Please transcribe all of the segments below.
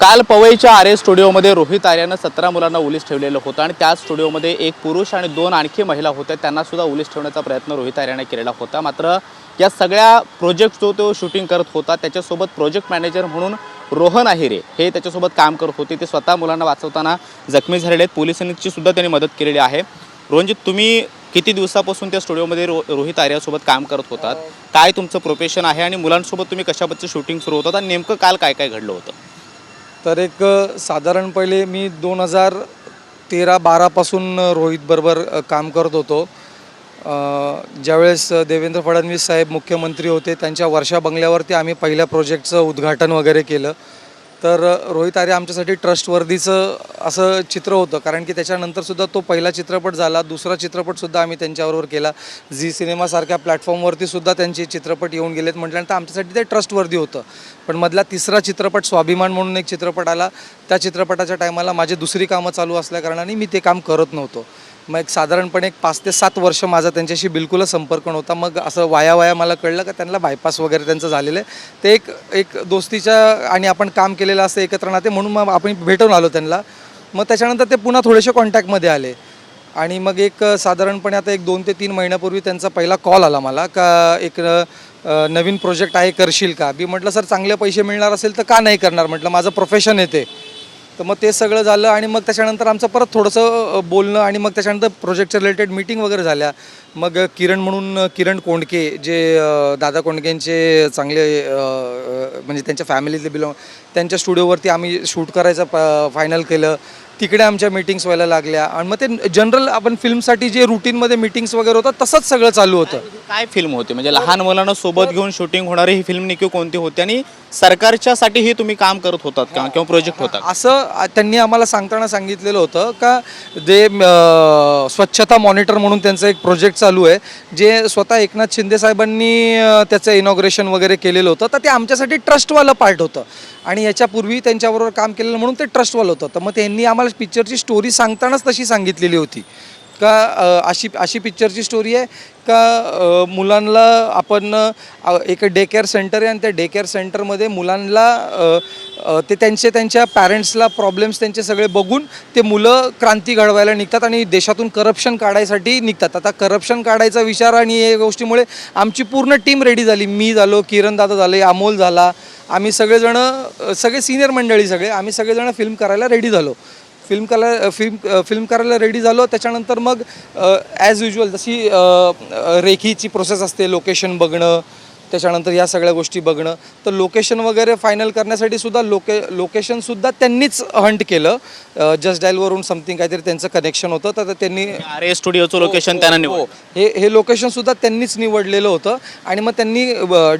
काल पवईच्या आरे स्टुडिओमध्ये रोहित आर्यानं सतरा मुलांना उलीस ठेवलेलं होतं आणि त्याच स्टुडिओमध्ये एक पुरुष आणि दोन आणखी महिला होत्या. त्यांना सुद्धा उलीस ठेवण्याचा प्रयत्न रोहित आर्याने केलेला होता. मात्र या सगळ्या प्रोजेक्ट जो तो शूटिंग करत होता त्याच्यासोबत प्रोजेक्ट मॅनेजर म्हणून रोहन आहिरे हे त्याच्यासोबत काम करत होते. ते स्वतः मुलांना वाचवताना जखमी झालेले आहेत. पोलिसांची सुद्धा त्यांनी मदत केलेली आहे. रोहनजीत तुम्ही किती दिवसापासून त्या स्टुडिओमध्ये रो रोहित आर्यासोबत काम करत होतात? काय तुमचं प्रोफेशन आहे? आणि मुलांसोबत तुम्ही कशाबद्दल शूटिंग सुरू होतात? आणि नेमकं काल काय काय घडलं होतं? तर एक साधारण पहिले मी दोन हजार तेरा बारापासून रोहितबरोबर काम करत होतो. ज्यावेळेस देवेंद्र फडणवीस साहेब मुख्यमंत्री होते त्यांच्या वर्षा बंगल्यावरती आम्ही पहिल्या प्रोजेक्टचं उद्घाटन वगैरे केलं. तर रोहित आर्य आमच्यासाठी ट्रस्टवर्दीचं असं चित्र होतं. कारण की त्याच्यानंतरसुद्धा तो पहिला चित्रपट झाला दुसरा चित्रपटसुद्धा आम्ही त्यांच्याबरोबर केला. झी सिनेमासारख्या प्लॅटफॉर्मवरती सुद्धा त्यांचे चित्रपट येऊन गेलेत म्हटल्यानंतर आमच्यासाठी ते ट्रस्टवर्दी होतं. पण मधला तिसरा चित्रपट स्वाभिमान म्हणून एक चित्रपट आला. त्या चित्रपटाच्या टायमाला माझी दुसरी कामं चालू असल्याकारणाने मी ते काम करत नव्हतो. मग एक साधारणपणे एक पाच ते सात वर्ष माझा त्यांच्याशी बिलकुलच संपर्क नव्हता. मग असं वाया वाया मला कळलं का त्यांना बायपास वगैरे त्यांचं झालेलं आहे. ते एक एक दोस्तीच्या आणि आपण काम केलेलं असं एकत्र नाते म्हणून मग आपण भेटून आलो त्यांना. मग त्याच्यानंतर ते पुन्हा थोडेसे कॉन्टॅक्टमध्ये आले. आणि मग एक साधारणपणे आता एक दोन ते तीन महिन्यापूर्वी त्यांचा पहिला कॉल आला मला का एक नवीन प्रोजेक्ट आहे करशील का? मी म्हटलं सर चांगले पैसे मिळणार असेल तर का नाही करणार? म्हटलं माझं प्रोफेशन येते तर मग ते सगळं झालं आणि मग त्याच्यानंतर आमचं परत थोडंसं बोलणं आणि मग त्याच्यानंतर प्रोजेक्टच्या रिलेटेड मीटिंग वगैरे झाल्या. मग किरण म्हणून किरण कोंडके जे दादा कोंडकेंचे चांगले म्हणजे त्यांच्या फॅमिलीतले बिलॉंग त्यांच्या स्टुडिओवरती आम्ही शूट करायचं फायनल केलं. तिकडे आमच्या मीटिंग्स व्हायला लागल्या. आणि मग ते जनरल आपण फिल्मसाठी जे रुटीनमध्ये मीटिंग्स वगैरे होतं तसंच सगळं चालू होतं. काय फिल्म होती? म्हणजे लहान मुलांना सोबत घेऊन शूटिंग होणारी ही फिल्म नेमकी कोणती होती? आणि सरकारच्यासाठीही तुम्ही काम करत होतात का? किंवा प्रोजेक्ट होता का? असं त्यांनी आम्हाला सांगताना सांगितलेलं होतं का जे अं, स्वच्छता मॉनिटर म्हणून त्यांचं एक प्रोजेक्ट चालू आहे जे स्वतः एकनाथ शिंदे साहेबांनी अं, त्याचं इनॉग्रेशन वगैरे केलेलं होतं तर ते आमच्यासाठी ट्रस्टवालं पार्ट होतं. आणि याच्यापूर्वी त्यांच्याबरोबर काम केलेलं म्हणून ते ट्रस्टवालं होतं. तर मग त्यांनी आम्हाला पिक्चरची स्टोरी सांगतानाच तशी सांगितलेली होती. का अशी अशी पिक्चरची स्टोरी आहे. का मुलांना आपण एक डे केअर सेंटर आहे आणि त्या डे केअर सेंटरमध्ये मुलांना ते त्यांचे त्यांच्या पॅरेंट्सला प्रॉब्लेम्स त्यांचे सगळे बघून ते मुलं क्रांती घडवायला निघतात आणि देशातून करप्शन काढायसाठी निघतात. आता करप्शन काढायचा विचार आणि या गोष्टीमुळे आमची पूर्ण टीम रेडी झाली. मी झालो किरण दादा झाले अमोल झाला. आम्ही सगळेजणं सगळे सिनियर मंडळी सगळे आम्ही सगळेजणं फिल्म करायला रेडी झालो. फिल्म कला फिल्म फिल्म करायला रेडी झालो. त्याच्यानंतर मग ॲज युजल जशी रेखीची प्रोसेस असते लोकेशन बघणं त्याच्यानंतर या सगळ्या गोष्टी बघणं. तर लोकेशन वगैरे फायनल करण्यासाठी सुद्धा लोके लोकेशनसुद्धा त्यांनीच हंट केलं. जस्ट डायलवरून समथिंग काहीतरी त्यांचं कनेक्शन होतं. तर त्यांनी आरे स्टुडिओचं लोकेशन त्यांना निवड हो. हे हे लोकेशन सुद्धा त्यांनीच निवडलेलं होतं. आणि मग त्यांनी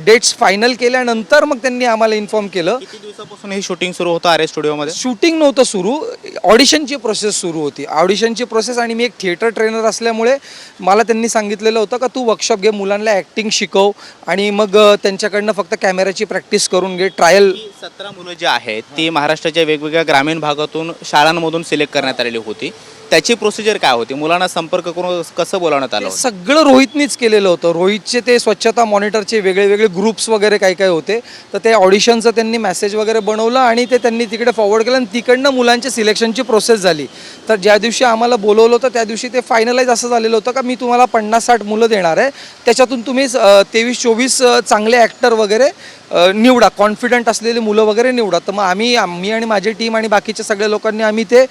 डेट्स फायनल केल्यानंतर मग त्यांनी आम्हाला इन्फॉर्म केलं. दिवसापासून हे शूटिंग सुरू होतं आरे स्टुडिओमध्ये शूटिंग नव्हतं सुरू. ऑडिशनची प्रोसेस सुरू होती. ऑडिशनची प्रोसेस आणि मी एक थिएटर ट्रेनर असल्यामुळे मला त्यांनी सांगितलेलं होतं का तू वर्कशॉप घे मुलांना ॲक्टिंग शिकव आणि मग त्यांच्याकडनं फक्त कॅमेऱ्याची प्रॅक्टिस करून घे ट्रायल. सतरा मुलं जी आहेत ती महाराष्ट्राच्या वेगवेगळ्या ग्रामीण भागातून शाळांमधून सिलेक्ट करण्यात आलेली होती. त्याची प्रोसिजर काय होती? मुलांना संपर्क करून कसं बोलावण्यात आलं होतं? सगळं रोहितनीच केलेलं होतं. रोहितचे ते स्वच्छता मॉनिटरचे वेगळे वेगळे ग्रुप्स वगैरे काय काय होते. तर ते ऑडिशनचं त्यांनी मेसेज वगैरे बनवलं आणि ते त्यांनी तिकडे फॉरवर्ड केलं आणि तिकडनं मुलांच्या सिलेक्शनची प्रोसेस झाली. तर ज्या दिवशी आम्हाला बोलवलं होतं त्या दिवशी ते फायनलाइज असं झालेलं होतं का मी तुम्हाला पन्नास साठ मुलं देणार आहे. त्याच्यातून तुम्ही तेवीस चोवीस चांगले ॲक्टर वगैरे अ, निवडा. कॉन्फिडंट असलेली मुलं वगैरे निवडा. तर मग आम्ही मी आणि माझी टीम आणि बाकीच्या सगळ्या लोकांनी आम्ही ते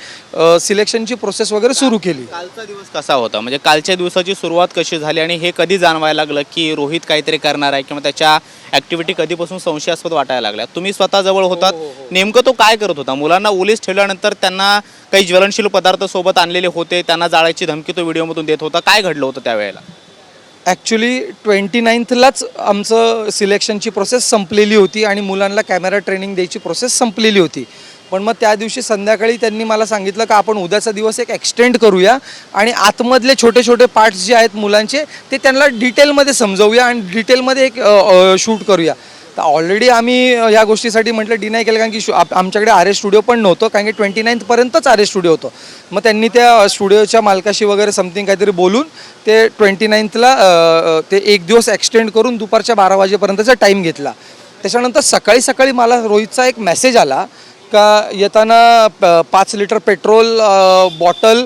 सिलेक्शनची प्रोसेस वगैरे सुरू केली. कालचा दिवस कसा होता? म्हणजे कालच्या दिवसाची सुरुवात कशी झाली आणि हे कधी जाणवायला लागलं की रोहित काहीतरी करणार आहे किंवा त्याच्या ऍक्टिव्हिटी कधीपासून संशयास्पद वाटायला लागल्या? तुम्ही स्वतः जवळ होतात. नेमकं तो काय करत होता? मुलांना ओलीस ठेवल्यानंतर त्यांना काही ज्वलनशील पदार्थ सोबत आणलेले होते त्यांना जाळायची धमकी तो व्हिडिओमधून देत होता. काय घडलं होतं त्यावेळेला? ॲक्च्युली ट्वेंटी नाईन्थलाच आमचं सिलेक्शनची प्रोसेस संपलेली होती आणि मुलांना कॅमेरा ट्रेनिंग द्यायची प्रोसेस संपलेली होती. पण मग त्या दिवशी संध्याकाळी त्यांनी मला सांगितलं का आपण उद्याचा दिवस एक एक्सटेंड करूया आणि आतमधले छोटे छोटे पार्ट्स जे आहेत मुलांचे ते त्यांना डिटेलमध्ये समजवूया आणि डिटेलमध्ये एक शूट करूया. तर ऑलरेडी आम्ही ह्या या गोष्टीसाठी म्हटलं डिनाय केलं कारण की शू आमच्याकडे आर एस स्टुडिओ पण नव्हतं कारण की ट्वेंटी नाईन्थपर्यंतच आर एस स्टुडिओ होतं. मग त्यांनी त्या स्टुडिओच्या मालकाशी वगैरे समथिंग काहीतरी बोलून ते ट्वेंटी नाईन्थला ते एक दिवस एक्सटेंड करून दुपारच्या बारा वाजेपर्यंतचा टाईम घेतला. त्याच्यानंतर सकाळी सकाळी मला रोहितचा एक मेसेज आला का येताना प- पाच लिटर पेट्रोल अ, बॉटल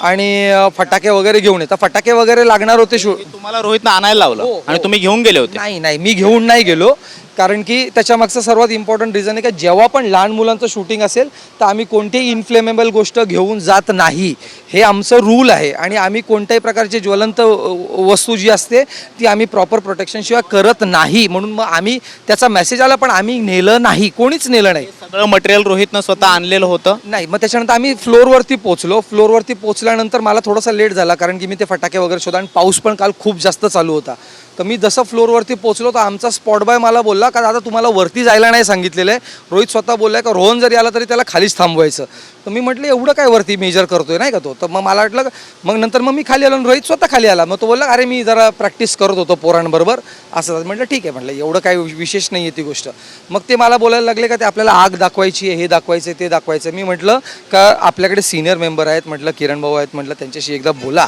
आणि अ, फटाके वगैरे घेऊन येतात फटाके वगैरे लागणार होते शू तुम्हाला रोहितनं आणायला लावलं हो, हो. आणि तुम्ही घेऊन गेले होते. नाही नाही. मी घेऊन नाही गेलो. कारण की त्याच्यामागचं सर्वात इम्पॉर्टंट रिझन आहे का जेव्हा पण लहान मुलांचं शूटिंग असेल तर आम्ही कोणतीही इन्फ्लेमेबल गोष्ट घेऊन जात नाही. हे आमचं रूल आहे. आणि आम्ही कोणत्याही प्रकारची ज्वलंत वस्तू जी असते ती आम्ही प्रॉपर प्रोटेक्शनशिवाय करत नाही. म्हणून मग आम्ही त्याचा मेसेज आला पण आम्ही नेलं नाही. कोणीच नेलं नाही. सगळं मटेरियल रोहितनं स्वतः आणलेलं होतं? नाही मग त्याच्यानंतर आम्ही फ्लोअरवरती पोहोचलो. फ्लोअरवरती पोहोचल्यानंतर मला थोडासा लेट झाला कारण की मी ते फटाके वगैरे शोधा आणि पाऊस पण काल खूप जास्त चालू होता. तर मी जसं फ्लोअरवरती पोचलो तर आमचा स्पॉट बॉय मला बोलला का दादा तुम्हाला वरती जायला नाही सांगितलेलं आहे? रोहित स्वतः बोलला का रोहन जरी आला तरी त्याला खालीच थांबवायचं. तर मी म्हटलं एवढं काय वरती मेजर करतोय नाही का तो? तर मग मला वाटलं मग नंतर मग मी खाली आलो रोहित स्वतः खाली आला. मग तो बोलला अरे मी जरा प्रॅक्टिस करत होतो पोरांबरोबर. असं म्हटलं ठीक आहे म्हटलं एवढं काही विशेष नाही आहे ती गोष्ट. मग ते मला बोलायला लागले का ते आपल्याला आग दाखवायची आहे हे दाखवायचं आहे ते दाखवायचं आहे मी म्हटलं का आपल्याकडे सिनियर मेंबर आहेत म्हटलं किरण भाऊ आहेत म्हटलं त्यांच्याशी एकदा बोला.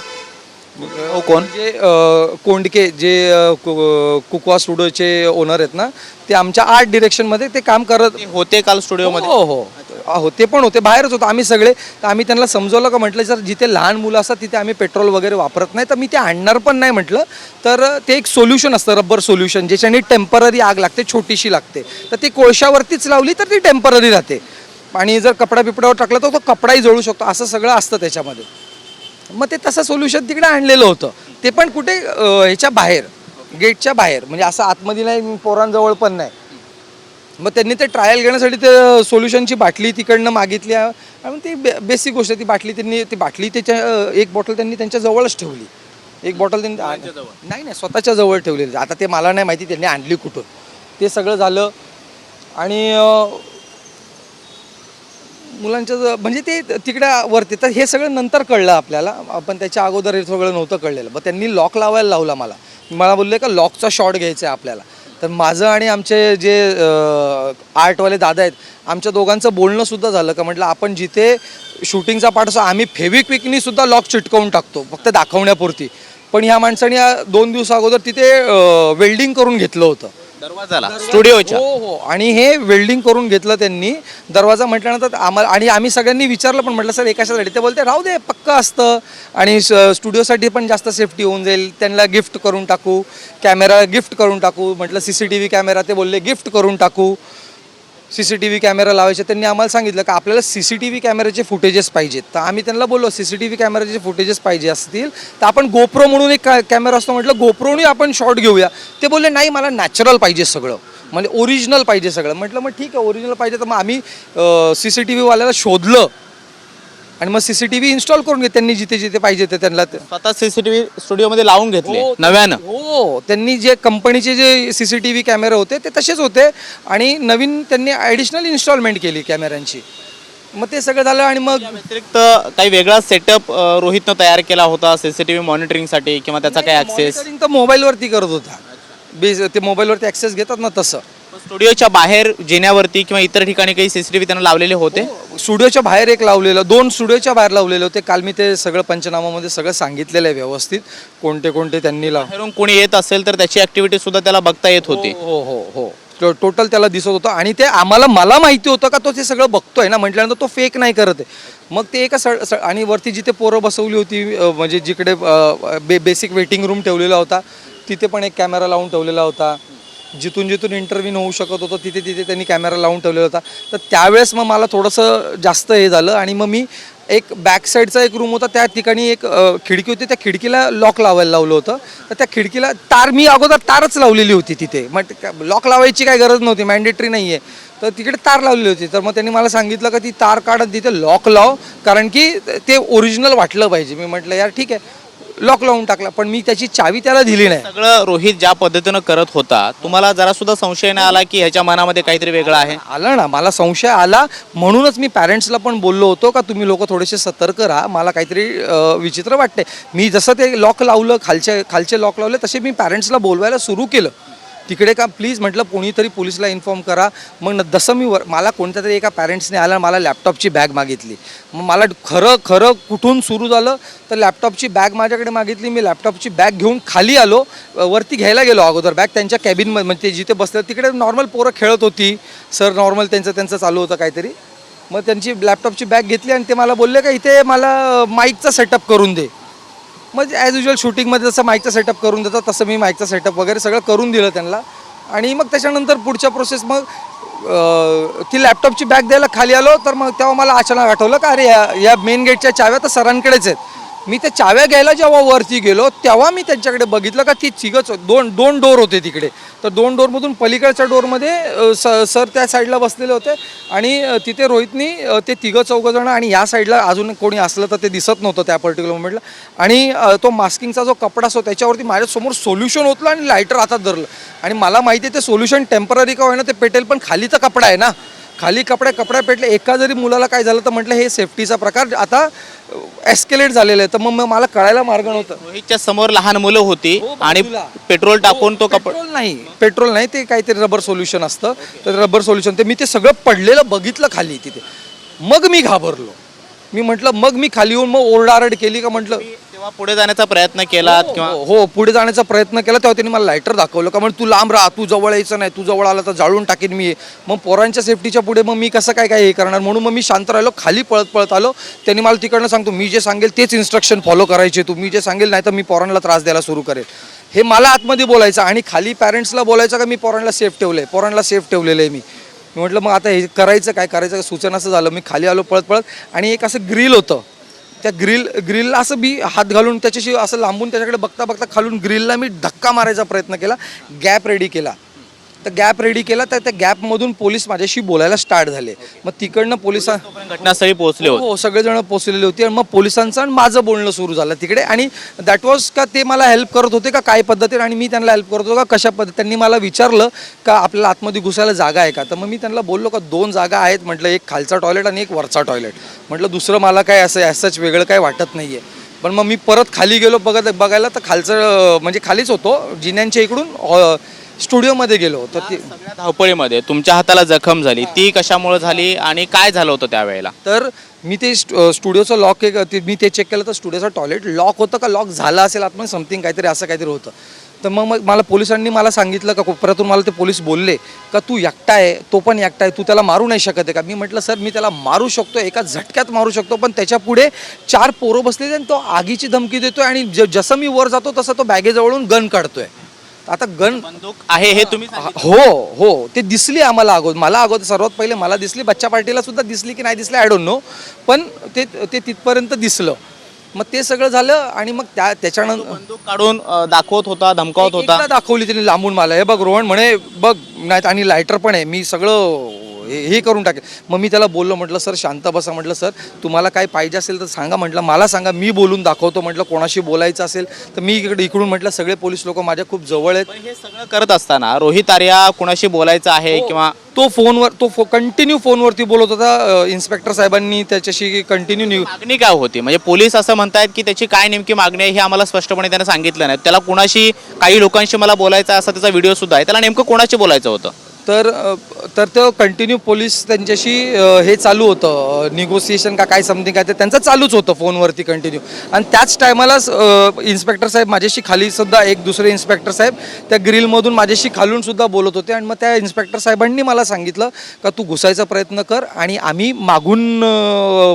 कोण? जे अ, कोंडके जे अ, कु- कुकवा स्टुडिओचे ओनर आहेत ना ते आमच्या आर्ट डिरेक्शनमध्ये ते काम करत ते होते काल स्टुडिओमध्ये. हो हो. हो ते पण होते. बाहेरच होतो. आम्ही सगळे तर आम्ही त्यांना समजवलं का म्हटलं जर जिथे लहान मुलं असतात तिथे आम्ही पेट्रोल वगैरे वापरत नाही. तर मी ते आणणार पण नाही म्हटलं. तर ते एक सोल्युशन असतं रब्बर सोल्युशन ज्याच्याने टेंपररी आग लागते छोटीशी लागते. तर ती कोळशावरतीच लावली तर ती टेंपररी राहते. आणि जर कपडा बिपड्यावर टाकला तर तो कपडाही जळू शकतो. असं सगळं असतं त्याच्यामध्ये. मग ते तसं सोल्युशन तिकडे आणलेलं होतं. ते पण कुठे ह्याच्या बाहेर गेटच्या बाहेर. म्हणजे असं आतमध्ये नाही पोरांजवळ पण नाही. मग त्यांनी ते ट्रायल घेण्यासाठी ते सोल्युशनची बाटली तिकडनं मागितली. आणि ती बे बेसिक गोष्ट. ती बाटली त्यांनी ती बाटली त्याच्या एक बॉटल त्यांनी त्यांच्या जवळच ठेवली. एक बॉटल त्यांनी नाही नाही स्वतःच्या जवळ ठेवलेली. आता ते मला नाही माहिती त्यांनी आणली कुठून. ते सगळं झालं. आणि मुलांच्या ज- म्हणजे ते तिकडे वरती तर हे सगळं नंतर कळलं आपल्याला. आपण त्याच्या अगोदर हे सगळं नव्हतं कळलेलं. मग त्यांनी लॉक लावायला लावला मला. मला बोलले का लॉकचा शॉट घ्यायचा आहे आपल्याला. तर माझं आणि आमचे जे आर्टवाले दादा आहेत आमच्या दोघांचं बोलणं सुद्धा झालं का म्हटलं आपण जिथे शूटिंगचा पाठ असतो आम्ही फेविक्विकनी सुद्धा लॉक चिटकवून टाकतो फक्त दाखवण्यापुरती. पण ह्या माणसाने या दोन दिवसा अगोदर तिथे वेल्डिंग करून घेतलं होतं. दरवाजाला. स्टुडिओच्या. हो हो. आणि हे वेल्डिंग करून घेतलं त्यांनी. दरवाजा म्हटल्यानंतर आम्हाला आणि आम्ही सगळ्यांनी विचारलं पण म्हटलं सर एकाशासाठी ते बोलते राहू दे पक्का असतं. आणि स्टुडिओसाठी पण जास्त सेफ्टी होऊन जाईल. त्यांना गिफ्ट करून टाकू. कॅमेरा गिफ्ट करून टाकू. म्हटलं C C T V camera. ते बोलले गिफ्ट करून टाकू. C C T V camera लावायचे त्यांनी आम्हाला सांगितलं का आपल्याला सी सी टी व्ही कॅमेऱ्याचे फुटेजेस पाहिजेत. तर आम्ही त्यांना बोललो सी सी टी व्ही कॅमेऱ्याचे फुटेजेस पाहिजे असतील तर आपण गोप्रो म्हणून एक कॅमेरा असतो म्हटलं गोप्रोनी आपण शॉट घेऊया. ते बोलले नाही मला नॅचरल पाहिजे सगळं म्हणजे ओरिजिनल पाहिजे सगळं. म्हटलं मग ठीक आहे ओरिजिनल पाहिजे तर मग आम्ही सी सी टी व्हीवाल्याला शोधलं आणि मग C C T V install करून घे. त्यांनी जिथे जिथे पाहिजे ते त्यांना ते स्वतः सीसीटीव्ही स्टुडिओमध्ये लावून घेतले हो, नव्यानं. हो त्यांनी जे कंपनीचे जे सी सी टी व्ही कॅमेरे होते ते तसेच होते. आणि नवीन त्यांनी ॲडिशनल इन्स्टॉलमेंट केली कॅमेऱ्यांची मग ते सगळं झालं आणि मग व्यतिरिक्त काही वेगळा सेटअप रोहितनं तयार केला होता सीसीटीव्ही मॉनिटरिंगसाठी किंवा त्याचा काही ऍक्सेस मॉनिटरिंग तर मोबाईलवरती करत होता. बेस ते मोबाईलवरती ॲक्सेस घेतात ना तसं. स्टुडिओच्या बाहेर जिन्यावरती किंवा इतर ठिकाणी काही सीसीटीव्ही त्यांना लावलेले होते? स्टुडिओच्या बाहेर एक लावलेलं दोन स्टुडिओच्या बाहेर लावलेले होते. काल मी ते सगळं पंचनामामध्ये सगळं सांगितलेलं आहे व्यवस्थित. कोणते कोणते त्यांनी लाव बाहेरून कोणी येत असेल तर त्याची ऍक्टिव्हिटी सुद्धा त्याला बघता येत होती. हो हो हो टो- टोटल त्याला दिसत होतं. आणि ते आम्हाला मला माहिती होतं का तो ते सगळं बघतोय ना? म्हटल्यानंतर तो फेक नाही करत आहे. मग ते एका सळ सळ- आणि वरती जिथे पोरं बसवली होती अ, म्हणजे जिकडे बे बेसिक वेटिंग रूम ठेवलेला होता तिथे पण एक कॅमेरा लावून ठेवलेला होता. जिथून जिथून इंटरव्ह्यू होऊ शकत होतं तिथे तिथे त्यांनी कॅमेरा लावून ठेवलेला होता. तर त्यावेळेस मग मला थोडंसं जास्त हे झालं आणि मग मी एक बॅक साईडचा एक रूम होता त्या ठिकाणी एक खिडकी होती. त्या खिडकीला लॉक लावायला लावलं होतं. तर त्या खिडकीला तार मी अगोदर तारच लावलेली होती तिथे. मग लॉक लावायची काही गरज नव्हती मॅन्डेटरी नाही आहे तर तिकडे तार लावलेली होती. तर मग त्यांनी मला सांगितलं का ती तार काढत तिथे लॉक लाव. कारण की ते ओरिजिनल वाटलं पाहिजे. मी म्हटलं यार ठीक आहे. लॉक लावून टाकला पण मी त्याची चावी त्याला दिली नाही. सगळं रोहित ज्या पद्धतीनं करत होता तुम्हाला जरा सुद्धा संशय नाही आला की ह्याच्या मनामध्ये काहीतरी वेगळं आहे? आलं ना मला संशय आला. म्हणूनच मी पॅरेंट्सला पण बोललो होतो का तुम्ही लोक थोडेसे सतर्क राहा मला काहीतरी विचित्र वाटते मी जसं ते लॉक लावलं खालचे खालचे लॉक लावले तसे मी पॅरेंट्सला बोलवायला सुरू केलं. तिकडे का प्लीज म्हटलं कोणीतरी पोलिसला इन्फॉर्म करा. मग जसं मी वर मला कोणत्या तरी एका पॅरेंट्सने आला मला लॅपटॉपची बॅग मागितली. मग मला खरं खरं कुठून सुरू झालं? तर लॅपटॉपची बॅग माझ्याकडे मागितली. मी लॅपटॉपची बॅग घेऊन खाली आलो. वरती घ्यायला गेलो अगोदर. बॅग त्यांच्या कॅबिनमध्ये म्हणजे जिथे बसलं तिकडे नॉर्मल पोरं खेळत होती. सर नॉर्मल त्यांचं त्यांचं चालू होतं काहीतरी. मग त्यांची लॅपटॉपची बॅग घेतली आणि ते मला बोलले का इथे मला माईकचा सेटअप करून दे. मग ॲज युजल शूटिंगमध्ये जसं माईकचा सेटअप करून देतात तसं मी माईकचा सेटअप वगैरे सगळं करून दिलं त्यांना. आणि मग त्याच्यानंतर पुढच्या प्रोसेस मग ती लॅपटॉपची बॅग द्यायला खाली आलो तर मग तेव्हा मला अचानक आठवलं का अरे या या मेन गेटच्या चाव्या तर सरांकडेच आहेत. मी त्या चाव्या घ्यायला जेव्हा वरती गेलो तेव्हा मी त्यांच्याकडे बघितलं का ती तिघच दोन दोन डोर होते तिकडे. तर दोन डोरमधून पलीकडच्या डोरमध्ये स सर त्या साईडला बसलेले होते आणि तिथे रोहितनी ते तिघं चौघंजणं आणि या साईडला अजून कोणी असलं तर ते दिसत नव्हतं त्या पर्टिक्युलर मोमेंटला आणि तो मास्किंगचा जो कपडा असतो त्याच्यावरती माझ्यासमोर सोल्युशन होतलं आणि लायटर हातात धरलं. आणि मला माहिती आहे ते सोल्युशन टेंपररी का होईना ते पेटेल पण खाली तर कपडा आहे ना. खाली कपड्या कपड्या पेटले एका जरी मुलाला काय झालं तर म्हटलं हे सेफ्टीचा प्रकार. आता एस्केलेट झालेलं आहे. तर मग मला कळायला मार्ग नव्हतं. रोहितच्या समोर लहान मुलं होती हो, आणि. पेट्रोल टाकून तो कपड पेट्रोल नाही. पेट्रोल नाही ते काहीतरी रबर सोल्युशन असतं. तर रबर सोल्युशन ते मी ते सगळं पडलेलं बघितलं खाली तिथे. मग मी घाबरलो. मी म्हटलं मग मी खाली येऊन मग ओरडारड केली का म्हटलं? तेव्हा पुढे जाण्याचा प्रयत्न केलात किंवा हो हो, पुढे जाण्याचा प्रयत्न केला तेव्हा त्यांनी मला लायटर दाखवलं का म्हणजे तू लांब राहा तू जवळ यायचं नाही तू जवळ आला तर जाळून टाकेन मी. मग पोरांच्या सेफ्टीच्या पुढे मग मी कसं काय काय हे करणार? म्हणून मग मी शांत राहिलो खाली पळत पळत आलो. त्यांनी मला तिकडनं सांगतो मी जे सांगेल तेच इन्स्ट्रक्शन फॉलो करायचे तू मी जे सांगेल नाही तर मी पोरांना त्रास द्यायला सुरू करेल. हे मला आतमध्ये बोलायचं आणि खाली पॅरेंट्सला बोलायचं का मी पोरांना सेफ ठेवलं आहे पोरांना सेफ ठेवलेलं आहे मी. मी म्हटलं मग आता हे करायचं काय करायचं? सूचना असं झालं मी खाली आलो पळत पळत. आणि एक असं ग्रिल होतं. त्या ग्रिल ग्रिलला असं मी हात घालून त्याच्याशी असं लांबून त्याच्याकडे बघता बघता खालून ग्रिलला मी धक्का मारायचा प्रयत्न केला. गॅप रेडी केला. तर गॅप रेडी केला तर त्या गॅपमधून पोलीस माझ्याशी बोलायला स्टार्ट झाले. मग तिकडनं पोलिसां घटनास्थळी पोहोचले होते. हो सगळेजण पोचलेले होते आणि मग पोलिसांचं आणि माझं बोलणं सुरू झालं तिकडे. आणि दॅट वॉज का ते मला हेल्प करत होते का काय पद्धतीने आणि मी त्यांना हेल्प करत होतो का कशा पद्धती त्यांनी मला विचारलं का आपल्याला आतमध्ये घुसायला जागा आहे का? तर मग मी त्यांना बोललो का दोन जागा आहेत म्हटलं एक खालचा टॉयलेट आणि एक वरचा टॉयलेट म्हटलं दुसरं मला काय असं असंच वेगळं काय वाटत नाही आहे पण मग मी परत खाली गेलो बघत बघायला तर खालचं म्हणजे खालीच होतो जिन्यांच्या इकडून स्टुडिओमध्ये गेलो तर ते सगळ्या धावपळीमध्ये तुमच्या हाताला जखम झाली ती कशामुळे झाली आणि काय झालं होतं त्यावेळेला? तर मी ते स्ट- स्टुडिओचं लॉक एक ते मी ते चेक केलं तर स्टुडिओचं टॉयलेट लॉक होतं का? लॉक झालं असेल आतमध्ये समथिंग काहीतरी असं काहीतरी होतं. तर मग मग मला पोलिसांनी मला सांगितलं का कोपऱ्यातून मला ते पोलीस बोलले का तू एकटा आहे तो पण एकटा आहे तू त्याला मारू नाही शकत आहे का? मी म्हटलं सर मी त्याला मारू शकतो एका झटक्यात मारू शकतो पण त्याच्या पुढे चार पोरं बसलेले आणि तो आगीची धमकी देतोय आणि ज- जसं मी वर जातो तसं तो बॅगेजवळून गन काढतोय. आता गन बंदूक आहे हे तुम्ही सांगितलं. हो हो. ते दिसली आम्हाला अगोदर मला अगोदर सर्वात पहिले मला दिसली. बच्चा पार्टीला सुद्धा दिसली की नाही दिसली आय डोंट नो पण ते ते तिथपर्यंत दिसलं. मग ते सगळं झालं आणि मग त्या त्याच्यानंतर बंदूक काढून अं, दाखवत होता धमकावत होता. एकदा दाखवली त्यांनी लांबून मला. हे बघ रोहन म्हणे बघ नाहीत आणि लायटर पण आहे. मी सगळं हे हे करून टाकेल मग मी त्याला बोललो म्हटलं सर शांत बसा. म्हटलं सर तुम्हाला काय पाहिजे असेल तर सांगा. म्हटलं मला सांगा मी बोलून दाखवतो. म्हटलं कोणाशी बोलायचं असेल तर मी इकडे इकडून म्हटलं सगळे पोलीस लोक माझ्या खूप जवळ आहेत. पण हे सगळं करत असताना रोहित आर्या कुणाशी बोलायचं आहे किंवा तो फोनवर तो फो कंटिन्यू फोनवरती बोलत होता इन्स्पेक्टर साहेबांनी त्याच्याशी कंटिन्यू न्यू मागणी काय होती? म्हणजे पोलीस असं म्हणतायत की त्याची काय नेमकी मागणी आहे हे आम्हाला स्पष्टपणे त्याने सांगितलं नाही. त्याला कुणाशी काही लोकांशी मला बोलायचं आहे असा त्याचा व्हिडिओ सुद्धा आहे. त्याला नेमकं कोणाशी बोलायचं होतं तर तर तो कंटिन्यू पोलीस त्यांच्याशी हे चालू होतं. निगोसिएशन का काय समथिंग काय ते त्यांचं चालूच होतं फोनवरती कंटिन्यू आणि त्याच टायमालाच इन्स्पेक्टर साहेब माझ्याशी खाली सुद्धा एक दुसरे इन्स्पेक्टर साहेब त्या ग्रिलमधून माझ्याशी खालून सुद्धा बोलत होते. आणि मग त्या इन्स्पेक्टर साहेबांनी मला सांगितलं का तू घुसायचा प्रयत्न कर आणि आम्ही मागून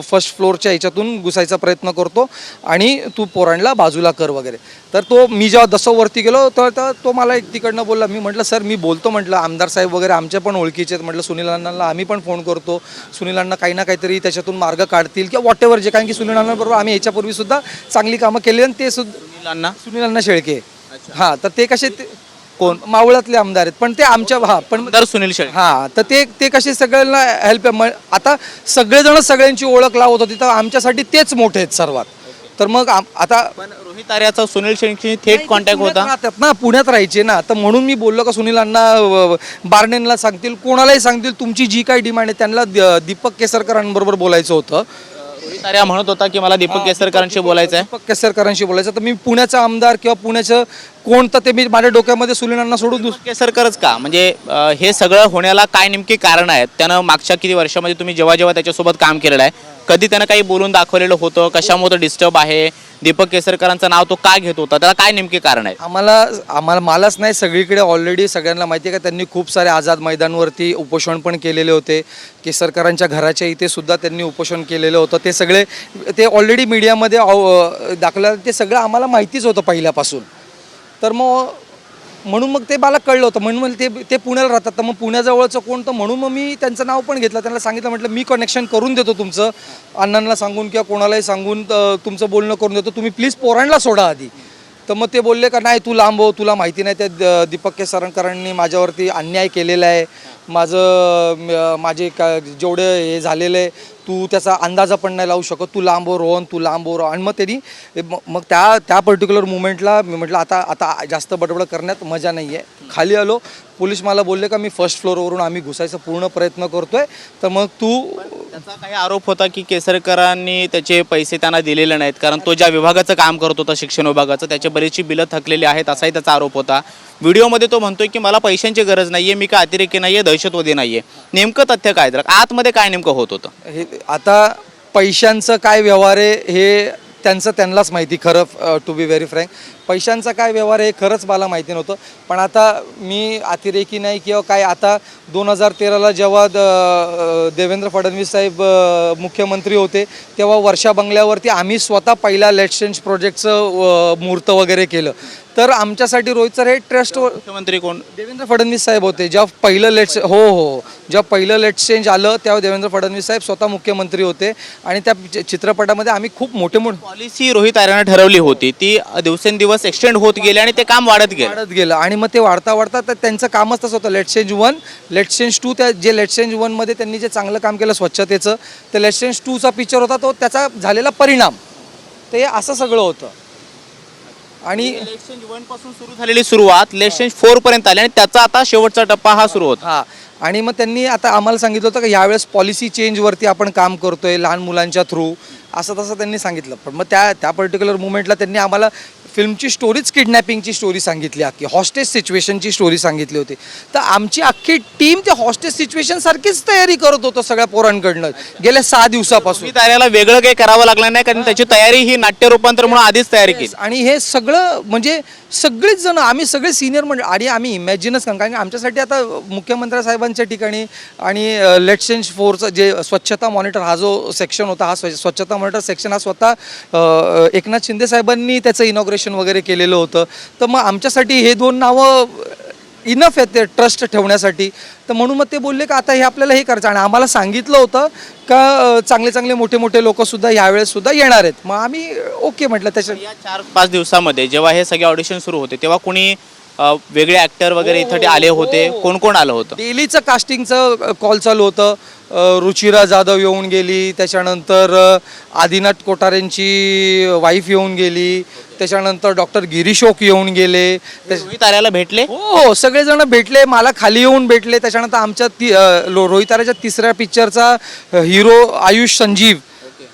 फर्स्ट फ्लोअरच्या ह्याच्यातून घुसायचा प्रयत्न करतो आणि तू पोरांना बाजूला कर वगैरे. तर तो मी जेव्हा दसोवरती गेलो तर तर तो मला एक तिकडनं बोलला मी म्हटलं सर मी बोलतो म्हटलं आमदार साहेब वगैरे आमच्या पण ओळखीचे आहेत. म्हटलं सुनील अण्णांना आम्ही पण फोन करतो. सुनील अण्णा काही ना काहीतरी त्याच्यातून मार्ग काढतील किंवा वॉट एव्हर जे कारण की सुनील अण्णांबरोबर आम्ही याच्यापूर्वी सुद्धा चांगली कामं केली आणि ते सुद्धा सुनीलांना? सुनील अण्णा शेळके हां तर ते कसे ते कोण? मावळातले आमदार आहेत. पण ते आमच्या हा पण आमदार सुनील शेळके. हा तर ते ते कसे सगळ्यांना हेल्प आता सगळेजण सगळ्यांची ओळख लावत होती तर आमच्यासाठी तेच मोठे आहेत सर्वात. तर मग आता आर्याचा सुनील शेळकेशी थेट कॉन्टॅक्ट पुण्यात होता. राहतात ना पुण्यात राहायचे ना. तर म्हणून मी बोललो का सुनील अण्णा अ, बार्नेनला सांगतील कोणालाही सांगतील तुमची जी काही डिमांड आहे त्यांना द- दीपक केसरकरांबरोबर बोलायचं होतं. रोहित म्हणत होता की मला दीपक केसरकरांशी बोलायचं आहे दीपक केसरकरांशी बोलायचं. तर मी पुण्याचा आमदार किंवा पुण्याचं कोण तर ते मी माझ्या डोक्यामध्ये सुलेनांना सोडून दुस केसरकरच का? म्हणजे अ, हे सगळं होण्याला काय नेमके कारण आहेत? त्यानं मागच्या किती वर्षामध्ये तुम्ही जेव्हा जेव्हा त्याच्यासोबत काम केलेलं आहे कधी त्यानं काही बोलून दाखवलेलं होतं? कशामुळे डिस्टर्ब आहे? दीपक केसरकरांचं नाव तो का घेत होता? त्याला काय नेमके कारण आहे? आम्हाला आम्हाला मलाच नाही सगळीकडे ऑलरेडी सगळ्यांना माहिती आहे का त्यांनी खूप सारे आझाद मैदानवरती उपोषण पण केलेले होते. केसरकरांच्या घराच्या इथे सुद्धा त्यांनी उपोषण केलेलं होतं. ते सगळे ते ऑलरेडी मीडियामध्ये आव- दाखलं ते सगळं आम्हाला माहितीच होतं पहिल्यापासून. तर मग म्हणून मग ते मला कळलं होतं. म्हणून ते ते पुण्याला राहतात. तर मग पुण्याजवळचं कोण? तर म्हणून मग मी त्यांचं नाव पण घेतलं. त्यांना सांगितलं म्हटलं मी कनेक्शन करून देतो तुमचं. अण्णांना सांगून किंवा कोणालाही सांगून तुमचं बोलणं करून देतो. तुम्ही प्लीज पोरांना सोडा आधी. तर मग ते बोलले का नाही तू लांब हो तुला माहिती नाही. त्या द- दीपक केसरकरांनी माझ्यावरती अन्याय केलेला आहे. माझं माझे का जेवढे हे झालेलं आहे तू त्याचा अंदाजा पण नाही लावू शकत. तू लांब हो रोहन तू लांब हो रोहन. आणि मग त्यांनी मग त्या त्या पर्टिक्युलर मुमेंटला मी म्हटलं आता आता जास्त बडबड करण्यात मजा नाही आहे खाली आलो पोलीस मला बोलले का मी फर्स्ट फ्लोअरवरून आम्ही घुसायचा पूर्ण प्रयत्न करतोय. तर मग तू त्याचा काही आरोप होता की केसरकरांनी त्याचे पैसे त्यांना दिलेले नाहीत. कारण तो ज्या विभागाचं काम करत होता शिक्षण विभागाचं त्याची बरीचशी बिलं थकलेली आहेत असाही त्याचा आरोप होता. व्हिडिओमध्ये तो म्हणतोय की मला पैशांची गरज नाहीये मी काय अतिरेकी नाहीये दहशतवादी नाहीये. नेमकं तथ्य काय? तर आतमध्ये काय नेमकं होत होतं? हे आता पैशांचं काय व्यवहार आहे हे त्यांचं त्यांनाच माहिती खरं टू बी व्हेरी फ्रँक पैशांचा काय व्यवहार हे खरंच मला माहिती नव्हतं. पण आता मी अतिरेकी नाही किंवा काय आता दोन हजार तेराला जेव्हा द- देवेंद्र फडणवीस साहेब मुख्यमंत्री होते तेव्हा वर्षा बंगल्यावरती आम्ही स्वतः पहिला लेट चेंज प्रोजेक्टचं मुहूर्त वगैरे केलं. तर आमच्यासाठी रोहित सर हे ट्रस्ट मुख्यमंत्री कोण? देवेंद्र फडणवीस साहेब होते जेव्हा पहिलं लेट्स हो हो. जेव्हा पहिलं लेट चेंज आलं तेव्हा देवेंद्र फडणवीस साहेब स्वतः मुख्यमंत्री होते. आणि त्या चित्रपटामध्ये आम्ही खूप मोठे मोठे पॉलिसी रोहित आर्यानं ठरवली होती. ती दिवसेंदिवस एक्सटेंड होत गेली आणि ते काम वाढत गेलं. वाढत गेलं. आणि मग ते वाढता वाढता तर त्यांचं कामच तसं होतं. Let change one let change two त्या जे लेट चेंज वनमध्ये त्यांनी जे चांगलं काम केलं स्वच्छतेचं ते लेट चेंज टूचा पिक्चर होता तो त्याचा झालेला परिणाम. ते असं सगळं होतं. आणि इलेक्शन वनपासून सुरू झालेली सुरुवात इलेक्शन फोर पर्यंत आली आणि त्याचा आता शेवटचा टप्पा हा सुरू होता. हा आणि मग त्यांनी आता आम्हाला सांगितलं होतं की यावेळेस पॉलिसी चेंजवरती आपण काम करतोय लहान मुलांच्या थ्रू असं तसं त्यांनी सांगितलं. पण मग त्या त्या पर्टिक्युलर मुमेंटला त्यांनी आम्हाला फिल्मची स्टोरीच किडनॅपिंगची स्टोरी सांगितली अख्खी हॉस्टेज सिच्युएशनची स्टोरी सांगितली होती. तर आमची अख्खी टीम त्या हॉस्टेज सिच्युएशन सारखीच तयारी करत होतो सगळ्या पोरांकडनं. गेल्या सहा दिवसापासून. आर्याला वेगळं काही करावं लागलं नाही कारण त्याची तयारी ही नाट्य रूपांतर म्हणून आधीच तयारी केली. आणि हे सगळं म्हणजे सगळेच जण आम्ही सगळे सिनियर म्हणजे आणि आम्ही इमॅजिनच करा कारण की आमच्यासाठी आता मुख्यमंत्री साहेबांच्या ठिकाणी आणि लेट चेंज फोरचं जे स्वच्छता मॉनिटर हा जो सेक्शन होता हा स्व- स्वच्छता मॉनिटर सेक्शन हा स्वतः एकनाथ शिंदे साहेबांनी त्याचं इनॉग्रेशन वगैरे केलेलं होतं. तर मग आमच्यासाठी हे दोन नावं इनफ आहेत ते ट्रस्ट ठेवण्यासाठी. तर म्हणून मग ते बोलले का आता हे आपल्याला हे करायचं. आणि आम्हाला सांगितलं होतं का चांगले चांगले मोठे मोठे लोक सुद्धा यावेळेस सुद्धा येणार आहेत. मग आम्ही ओके म्हटलं त्याच्या या चार पाच दिवसामध्ये जेव्हा हे सगळे ऑडिशन सुरू होते तेव्हा कोणी अ, वेगळे ऍक्टर वगैरे इथे आले होते? कोण कोण आलं होतं? डेलीचं कास्टिंगचं कॉल चालू होतं. रुचिरा जाधव येऊन गेली त्याच्यानंतर आदिनाथ कोठारेंची वाईफ येऊन गेली त्याच्यानंतर डॉक्टर गिरीशोक येऊन गेले आर्याला भेटले? हो हो सगळेजण भेटले मला खाली येऊन भेटले त्याच्यानंतर आमच्या ती अ, लो- रोहित आराच्या तिसऱ्या पिक्चरचा हिरो आयुष संजीव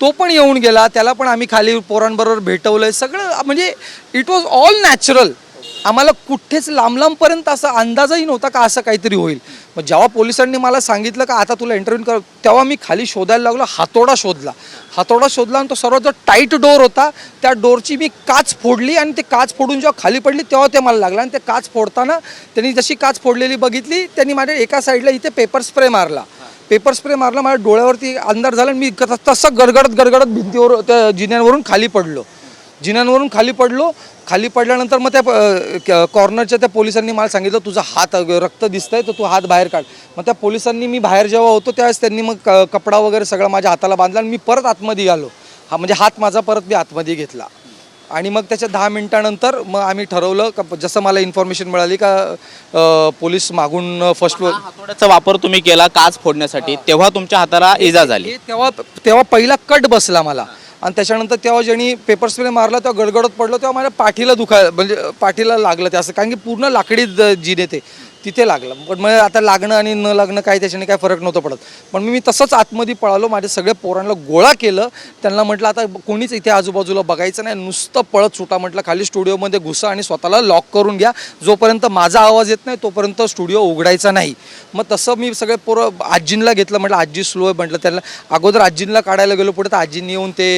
तो पण येऊन गेला त्याला पण आम्ही खाली पोरांबरोबर भेटवलंय सगळं म्हणजे इट वॉज ऑल नॅचरल आम्हाला कुठेच लांब लांबपर्यंत असा अंदाजही नव्हता का असं काहीतरी होईल. मग जेव्हा पोलिसांनी मला सांगितलं का आता तुला इंटरव्ह्यू कर तेव्हा मी खाली शोधायला लागलो हातोडा शोधला. हातोडा शोधला आणि तो सर्वात जो टाईट डोर होता त्या डोरची मी काच फोडली आणि ते काच फोडून जेव्हा खाली पडली तेव्हा ते मला लागलं. आणि ते काच फोडताना त्यांनी जशी काच फोडलेली बघितली त्यांनी माझ्या एका साईडला इथे पेपर स्प्रे मारला. पेपर स्प्रे मारला माझ्या डोळ्यावरती अंधार झाला आणि मी तसं गडगडत गडगडत भिंतीवर त्या जिन्यांवरून खाली पडलो. जिन्यांवरून खाली पडलो खाली पडल्यानंतर मग त्या कॉर्नरच्या त्या पोलिसांनी मला सांगितलं तुझा हात रक्त दिसतंय तर तू हात बाहेर काढ. मग त्या पोलिसांनी मी बाहेर जेव्हा होतो त्यावेळेस त्यांनी मग कपडा वगैरे सगळं माझ्या हाताला बांधला आणि मी परत आतमध्ये आलो. हा म्हणजे हात माझा परत मी आतमध्ये घेतला. आणि मग त्याच्या दहा मिनिटानंतर मग आम्ही ठरवलं का जसं मला इन्फॉर्मेशन मिळाली का पोलीस मागून फर्स्ट हातोड्याचा वापर तुम्ही केला काच फोडण्यासाठी तेव्हा तुमच्या हाताला इजा झाली. तेव्हा तेव्हा पहिला कट बसला मला. आणि त्याच्यानंतर तेव्हा ज्यांनी पेपर स्प्रे मारला तेव्हा गडगडत पडलं तेव्हा माझ्या पाठीला दुखाय म्हणजे पाठीला लागलं ते असं. कारण की पूर्ण लाकडी ज- जिने ते. तिथे लागलं. पण मग आता लागणं आणि न लागणं काय त्याच्याने काय फरक नव्हतं पडत. पण मी तसंच आतमध्ये पळालो माझ्या सगळ्या पोरांना गोळा केलं. त्यांना म्हटलं आता कोणीच इथे आजूबाजूला बघायचं नाही. नुसतं पळत सुटा म्हटलं खाली स्टुडिओमध्ये घुसा आणि स्वतःला लॉक करून घ्या. जोपर्यंत माझा आवाज येत नाही तोपर्यंत स्टुडिओ उघडायचा नाही. मग तसं मी सगळे पोरं आजींना घेतलं. म्हटलं आजी स्लो आहे म्हटलं त्यांना. अगोदर आजींना काढायला गेलो पुढे तर आजींनी येऊन ते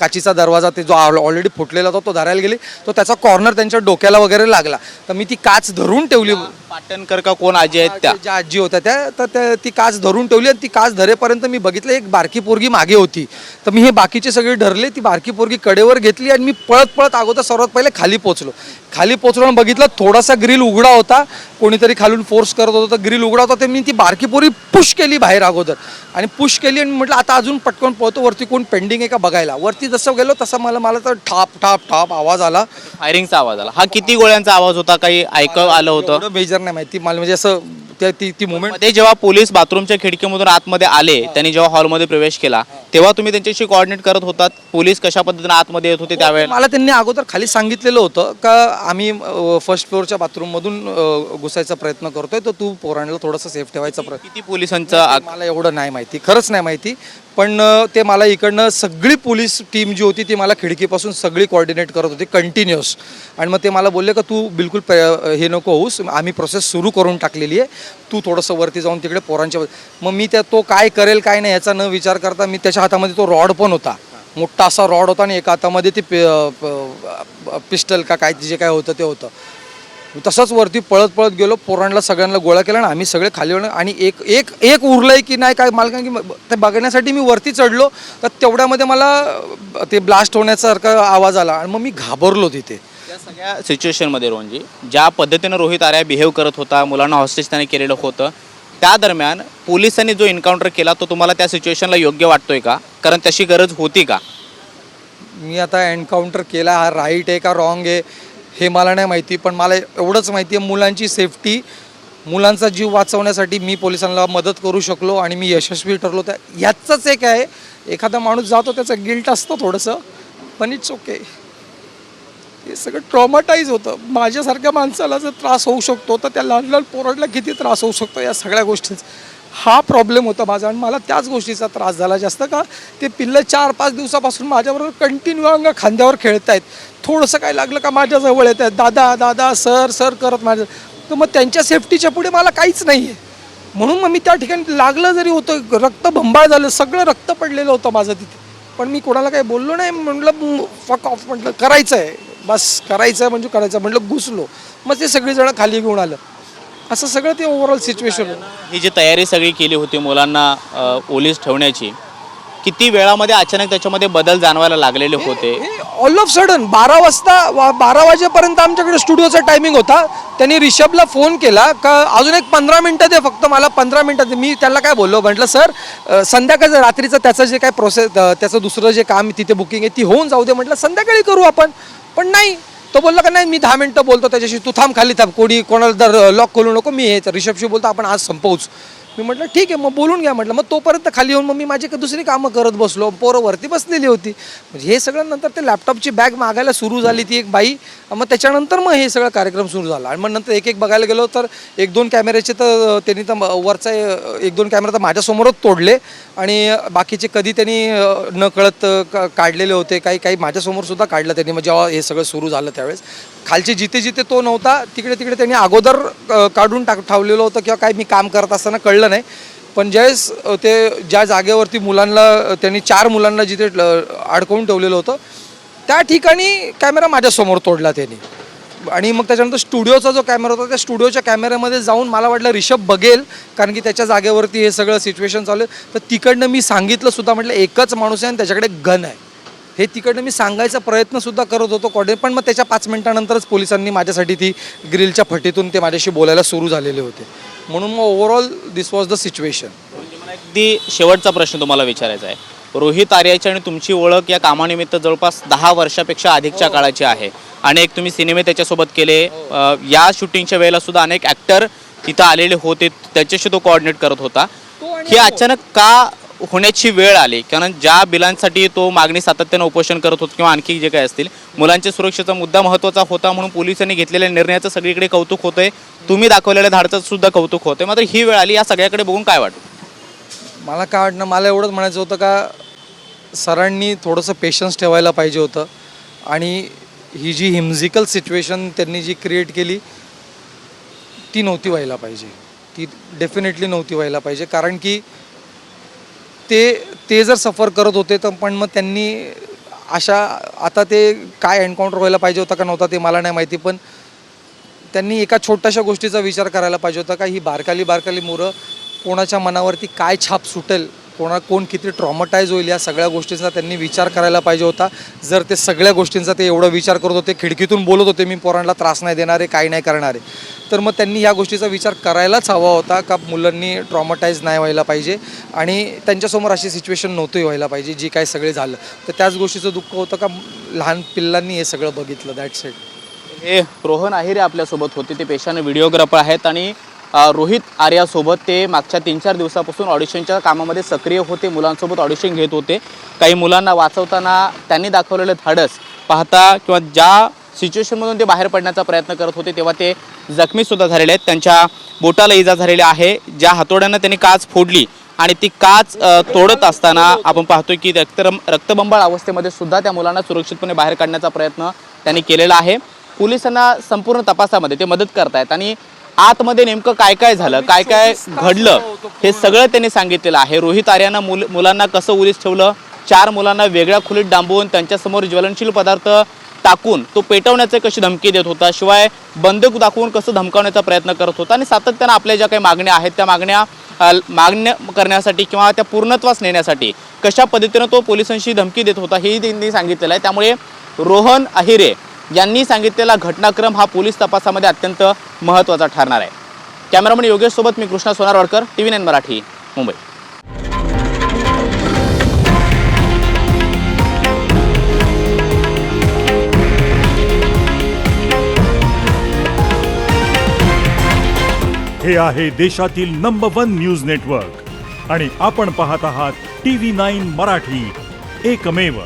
काचीचा दरवाजा ते जो ऑलरेडी फुटलेला होता तो धरायला गेली. तो त्याचा कॉर्नर त्यांच्या डोक्याला वगैरे लागला. तर मी ती काच धरून ठेवली. पाटणकर का कोण आजी आहेत त्या? ज्या आजी होत्या त्या तर त्या ती काच धरून ठेवली आणि ती काच धरेपर्यंत मी बघितलं एक बारकी पोरगी मागे होती. तर मी हे बाकीचे सगळे धरले ती बारकी पोरगी कडेवर घेतली आणि मी पळत पळत अगोदर सर्वात पहिले खाली पोचलो खाली पोचलो आणि बघितलं थोडासा ग्रिल उघडा होता. कोणीतरी खालून फोर्स करत होता तर ग्रिल उघडा होता ते मी ती बारकी पोरी पुश केली बाहेर अगोदर. आणि पुश केली आणि म्हटलं आता अजून पटकन पळतो वरती कोण पेंडिंग आहे का बघायला. वरती जसं गेलो तसं मला मला तर ठाप ठाप ठाप आवाज आला. फायरिंगचा आवाज आला. हा किती गोळ्यांचा आवाज होता? काही ऐकू आलं होतं? मेजर नाही माहिती. मला म्हणजे असं त्या ती ती मुमेंटमध्ये जेव्हा पोलीस बाथरूमच्या खिडकीमधून आतमध्ये आले त्यांनी जेव्हा हॉलमध्ये प्रवेश केला तेव्हा तुम्ही त्यांच्याशी कॉर्डिनेट करत होतात? पोलीस कशा पद्धतीने आतमध्ये येत होते त्यावेळेला? मला त्यांनी अगोदर खाली सांगितलेलं होतं का आम्ही फर्स्ट फ्लोअरच्या बाथरूममधून घुसायचा प्रयत्न करतोय तर तू पोरांना थोडंसं सेफ ठेवायचा प्रयत्न किती पोलिसांचा मला एवढं नाही माहिती खरंच नाही माहिती. पण ते मला इकडनं सगळी पोलीस टीम जी होती ती मला खिडकीपासून सगळी कॉर्डिनेट करत होती कंटिन्युअस आणि मग ते मला बोलले का तू बिलकुल हे नको होऊस आम्ही प्रोसेस सुरू करून टाकलेली आहे. तू थोडंसं वरती जाऊन तिकडे पोरांच्या मग मी त्या तो काय करेल काय नाही याचा न विचार करता मी त्याच्या हातामध्ये तो रॉड पण होता. मोठा असा रॉड होता आणि एका हातामध्ये ते पिस्टल का काय जे काय होतं ते होतं. तसंच वरती पळत पळत गेलो पोरांना सगळ्यांना गोळा केला आणि आम्ही सगळे खाली आलो आणि एक एक एक उरलंय की नाही काय मला कारण की ते बघण्यासाठी मी वरती चढलो. तर तेवढ्यामध्ये मला ते ब्लास्ट होण्यासारखा आवाज आला आणि मग मी घाबरलो तिथे. या सगळ्या सिच्युएशनमध्ये रोहनजी ज्या पद्धतीनं रोहित आर्या बिहेव करत होता मुलांना हॉस्टेज त्याने केलेलं होतं त्या दरम्यान पोलिसांनी जो एन्काउंटर केला तो तुम्हाला त्या सिच्युएशनला योग्य वाटतोय का? कारण तशी गरज होती का? मी आता एन्काउंटर केला हा राईट आहे का रॉंग आहे? हे मला नाही माहिती पण मला एवढंच माहिती आहे मुलांची सेफ्टी मुलांचा जीव वाचवण्यासाठी मी पोलिसांना मदत करू शकलो आणि मी यशस्वी ठरलो. तर याचंच एक आहे एखादा माणूस जातो त्याचं गिल्ट असतं थोडंसं पण इट्स ओके हे सगळं ट्रॉमाटाईज होतं. माझ्यासारख्या माणसाला जर त्रास होऊ शकतो तर त्या लहान लहान पोरांना किती त्रास होऊ शकतो या सगळ्या गोष्टींचा. हा प्रॉब्लेम होता माझा आणि मला त्याच गोष्टीचा त्रास झाला जास्त का? ते पिल्लं चार पाच दिवसापासून माझ्याबरोबर कंटिन्यू अंग खांद्यावर खेळत आहेत थोडंसं काय लागलं का माझ्याजवळ येत आहेत. दादा दादा सर सर करत माझ्या तर मग त्यांच्या सेफ्टीच्या पुढे मला काहीच नाही आहे म्हणून मग मी त्या ठिकाणी लागलं जरी होतं रक्त भंबाळ झालं सगळं रक्त पडलेलं होतं माझं तिथे. पण मी कोणाला काही बोललो नाही. म्हटलं फक ऑफ म्हटलं करायचं आहे बस करायचं आहे म्हणजे करायचं म्हटलं घुसलो. मग ते सगळीजणं खाली घेऊन आलं. असं सगळं ते ओव्हरऑल सिच्युएशन होतं ही जी तयारी सगळी केली होती मुलांना अ, पोलीस ठेवण्याची किती वेळामध्ये अचानक त्याच्यामध्ये बदल जाणवायला लागलेले होते? ऑल ऑफ सडन बारा वाजता वा- बारा वाजेपर्यंत आमच्याकडे स्टुडिओचा टायमिंग होता. त्यांनी रिषभला फोन केला का अजून एक पंधरा मिनटं दे फक्त मला पंधरा मिनटं दे. मी त्याला काय बोललो म्हटलं सर अ, संध्याकाळचं रात्रीचं त्याचं जे काय प्रोसेस त्याचं दुसरं जे काम तिथे बुकिंग आहे ती होऊन जाऊ दे. म्हटलं संध्याकाळी करू आपण. पण नाही तो बोलला का नाही मी दहा मिनटं बोलतो त्याच्याशी तू थांब खाली थांब. कोणी कोणाला जर लॉक खोलू नको मी हे रिषभशी बोलतो आपण आज संपवूच. मी म्हटलं ठीक आहे मग बोलून घ्या म्हटलं. मग तोपर्यंत खाली येऊन मग मी माझी दुसरी कामं करत बसलो. पोरंवरती बसलेली होती. म्हणजे हे सगळं नंतर ते लॅपटॉपची बॅग मागायला सुरू झाली ती एक बाई. मग त्याच्यानंतर मग हे सगळं कार्यक्रम सुरू झाला. आणि मग नंतर एक एक बघायला गेलो तर एक दोन कॅमेऱ्याचे तर त्यांनी तर वरचा एक दोन कॅमेरा तर माझ्यासमोरच तोडले. आणि बाकीचे कधी त्यांनी नकळत न कळत का- काढलेले होते. काही काही माझ्यासमोर सुद्धा काढलं त्यांनी. मग जेव्हा हे सगळं सुरू झालं त्यावेळेस. खालचे जिथे जिथे तो नव्हता तिकडे तिकडे त्यांनी अगोदर काढून टाक ठेवलेलं होतं किंवा काही मी काम करत असताना कळलं नाही. पण ज्यावेळेस ते ज्या जागेवरती मुलांना त्यांनी चार मुलांना जिथे अडकवून ठेवलेलं होतं त्या ठिकाणी कॅमेरा माझ्यासमोर तोडला त्यांनी. आणि मग त्याच्यानंतर स्टुडिओचा जो कॅमेरा होता त्या स्टुडिओच्या कॅमेऱ्यामध्ये जाऊन मला वाटलं रिषभ बघेल कारण की त्याच्या जागेवरती हे सगळं सिच्युएशन चालू आहे. तर तिकडनं मी सांगितलं सुद्धा म्हटलं एकच माणूस आहे आणि त्याच्याकडे गन आहे. हे तिकडनं मी सांगायचा प्रयत्न सुद्धा करत होतो कॉर्डिनेट पण मग त्याच्या पाच मिनिटानंतरच पोलिसांनी माझ्यासाठी ती ग्रिलच्या फटीतून ते माझ्याशी बोलायला सुरू झालेले होते. म्हणून मग overall this was the situation अगदी शेवटचा प्रश्न तुम्हाला विचारायचा आहे. रोहित आर्याची आणि तुमची ओळख या कामानिमित्त जवळपास दहा वर्षापेक्षा अधिकच्या काळाची आहे. अनेक तुम्ही सिनेमे त्याच्यासोबत केले. अ, या शूटिंगच्या वेळेला सुद्धा अनेक ॲक्टर तिथं आलेले होते. त्याच्याशी तो कोऑर्डिनेट करत होता. आणि हे. अचानक का होण्याची वेळ आली. कारण ज्या बिलांसाठी तो मागणी सातत्यानं उपोषण करत होतो किंवा आणखी जे काही असतील मुलांच्या सुरक्षेचा मुद्दा महत्त्वाचा होता म्हणून पोलिसांनी घेतलेल्या निर्णयाचं सगळीकडे कौतुक होतंय. तुम्ही दाखवलेल्या धाडचं सुद्धा कौतुक होतंय. मात्र ही वेळ आली या सगळ्याकडे बघून काय वाटतं? मला काय वाटणं मला एवढंच म्हणायचं होतं का सरांनी थोडंसं पेशन्स ठेवायला पाहिजे होतं. आणि ही जी हिमझिकल सिच्युएशन त्यांनी जी क्रिएट केली ती नव्हती व्हायला पाहिजे. ती डेफिनेटली नव्हती व्हायला पाहिजे. कारण की ते ते जर सफर करत होते तर पण मग त्यांनी अशा आता ते काय एन्काउंटर व्हायला पाहिजे होता का नव्हता ते मला नाही माहिती पण त्यांनी एका छोट्याशा गोष्टीचा विचार करायला पाहिजे होता का ही बारकाली बारकाली मुरं कोणाच्या मनावरती काय छाप सुटेल कोणा कोण किती ट्रॉमटाईज होईल या सगळ्या गोष्टींचा त्यांनी विचार करायला पाहिजे होता. जर ते सगळ्या गोष्टींचा ते एवढा विचार करत होते खिडकीतून बोलत होते मी पोरांना त्रास नाही देणारे काही नाही करणारे तर मग त्यांनी या गोष्टीचा विचार करायलाच हवा होता का मुलांनी ट्रॉमटाईज नाही व्हायला पाहिजे आणि त्यांच्यासमोर अशी सिच्युएशन नव्हती व्हायला पाहिजे जी काय सगळे झालं. तर त्याच गोष्टीचं दुःख होतं का लहान पिल्लांनी हे सगळं बघितलं दॅट सेट हे रोहन आहिरे आपल्यासोबत होते ते पेशाने व्हिडिओग्राफर आहेत आणि रोहित आर्यासोबत ते मागच्या तीन चार दिवसापासून ऑडिशनच्या कामामध्ये सक्रिय होते. मुलांसोबत ऑडिशन घेत होते. काही मुलांना वाचवताना त्यांनी दाखवलेलं धाडस पाहता किंवा ज्या सिच्युएशनमधून ते बाहेर पडण्याचा प्रयत्न करत होते तेव्हा ते जखमीसुद्धा झालेले आहेत. त्यांच्या बोटाला इजा झालेली आहे. ज्या हातोड्यानं त्यांनी काच फोडली आणि ती काच तोडत असताना आपण पाहतोय की रक्तरम रक्तबंबाळ अवस्थेमध्ये सुद्धा त्या मुलांना सुरक्षितपणे बाहेर काढण्याचा प्रयत्न त्यांनी केलेला आहे. पोलिसांना संपूर्ण तपासामध्ये ते मदत करतायत आणि आतमध्ये नेमकं काय काय झालं काय काय घडलं हे सगळं त्यांनी सांगितलेलं आहे. रोहित आर्यानं मुल मुलांना कसं उलीस ठेवलं चार मुलांना वेगळ्या खोलीत डांबवून त्यांच्यासमोर ज्वलनशील पदार्थ टाकून तो पेटवण्याचे कशी धमकी देत होता शिवाय बंदूक दाखवून कसं धमकावण्याचा प्रयत्न करत होता आणि सातत्यानं आपल्या ज्या काही मागण्या आहेत त्या मागण्या मागण्या करण्यासाठी किंवा त्या पूर्णत्वास नेण्यासाठी कशा पद्धतीनं तो पोलिसांशी धमकी देत होता हेही त्यांनी सांगितलेलं आहे. त्यामुळे रोहन अहिरे यांनी सांगितलेला घटनाक्रम हा पोलीस तपासामध्ये अत्यंत महत्त्वाचा ठरणार आहे. कॅमेरामन योगेश सोबत मी Krishna Sonarwadkar T V nine Marathi Mumbai. हे आहे देशातील नंबर वन न्यूज नेटवर्क आणि आपण पाहत आहात टी व्ही नाईन मराठी. एकमेव